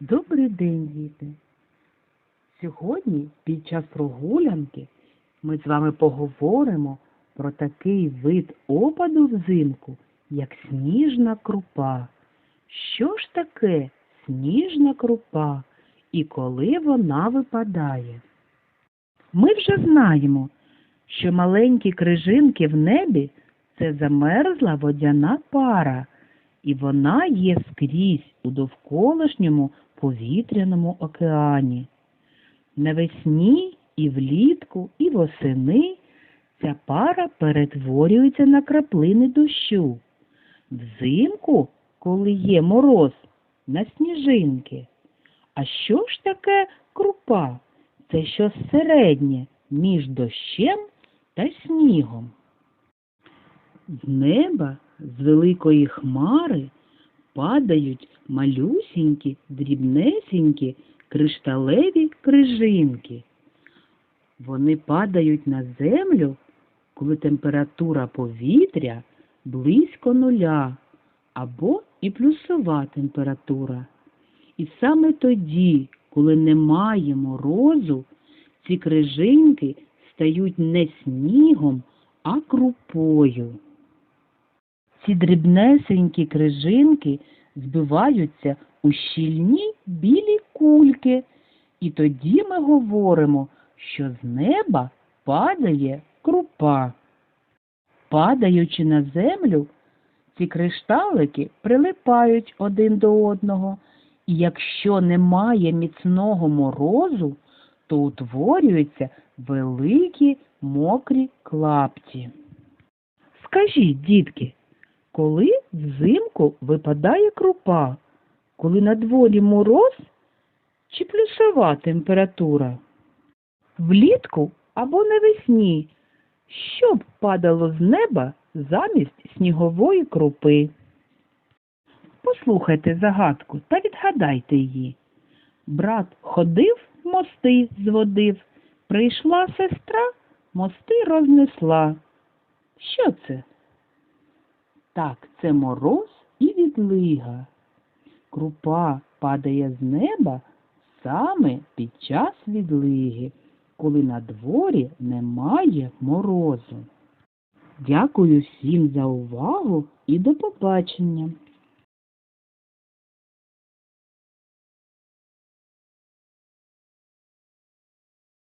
Добрий день, діти! Сьогодні під час прогулянки ми з вами поговоримо про такий вид опаду взимку, як сніжна крупа. Що ж таке сніжна крупа і коли вона випадає? Ми вже знаємо, що маленькі крижинки в небі це замерзла водяна пара, і вона є скрізь у довколишньому повітряному океані. Навесні і влітку, і восени ця пара перетворюється на краплини дощу. Взимку, коли є мороз, на сніжинки. А що ж таке крупа? Це щось середнє між дощем та снігом. З неба, з великої хмари, падають малюсінькі, дрібнесінькі кришталеві крижинки. Вони падають на землю, коли температура повітря близько нуля або і плюсова температура. І саме тоді, коли немає морозу, ці крижинки стають не снігом, а крупою. Ці дрібнесенькі крижинки збиваються у щільні білі кульки, і тоді ми говоримо, що з неба падає крупа. Падаючи на землю, ці кришталики прилипають один до одного, і якщо немає міцного морозу, то утворюються великі мокрі клапті. Скажіть, дітки, коли взимку випадає крупа, коли на дворі мороз чи плюсова температура? Влітку або навесні, що б падало з неба замість снігової крупи? Послухайте загадку та відгадайте її. Брат ходив, мости зводив, прийшла сестра, мости рознесла. Що це? Так, це мороз і відлига. Крупа падає з неба саме під час відлиги, коли на дворі немає морозу. Дякую всім за увагу і до побачення.